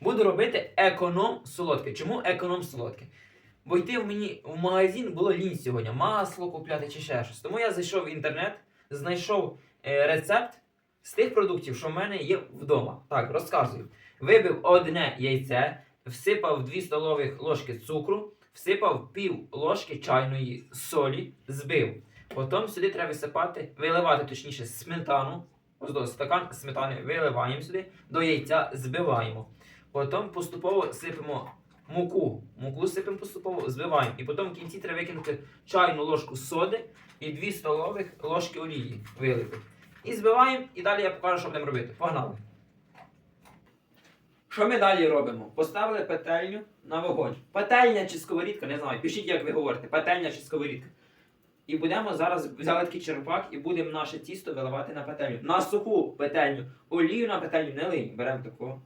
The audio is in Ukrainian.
Буду робити економ солодке. Чому економ солодке? Бо йти в мені в магазин було лінь сьогодні, масло купляти чи ще щось. Тому я зайшов в інтернет, знайшов е, рецепт з тих продуктів, що в мене є вдома. Так, розказую. Вибив одне яйце, всипав 2 столових ложки цукру, всипав пів ложки чайної солі, збив. Потім сюди треба висипати, виливати точніше сметану. Ось до стакан сметани виливаємо сюди, до яйця збиваємо. Потім поступово сипемо муку. Муку сипемо поступово, збиваємо. І потім в кінці треба викинути чайну ложку соди і 2 столових ложки олії вилити. І збиваємо, і далі я покажу, що будемо робити. Погнали! Що ми далі робимо? Поставили петельню на вогонь. Петельня чи сковорідка, не знаю. Пишіть, як ви говорите, петельня чи сковорідка. І будемо зараз взяли такий черпак і будемо наше тісто виливати на петельню. На суху петельню. Олію на петельню не лий. Беремо таку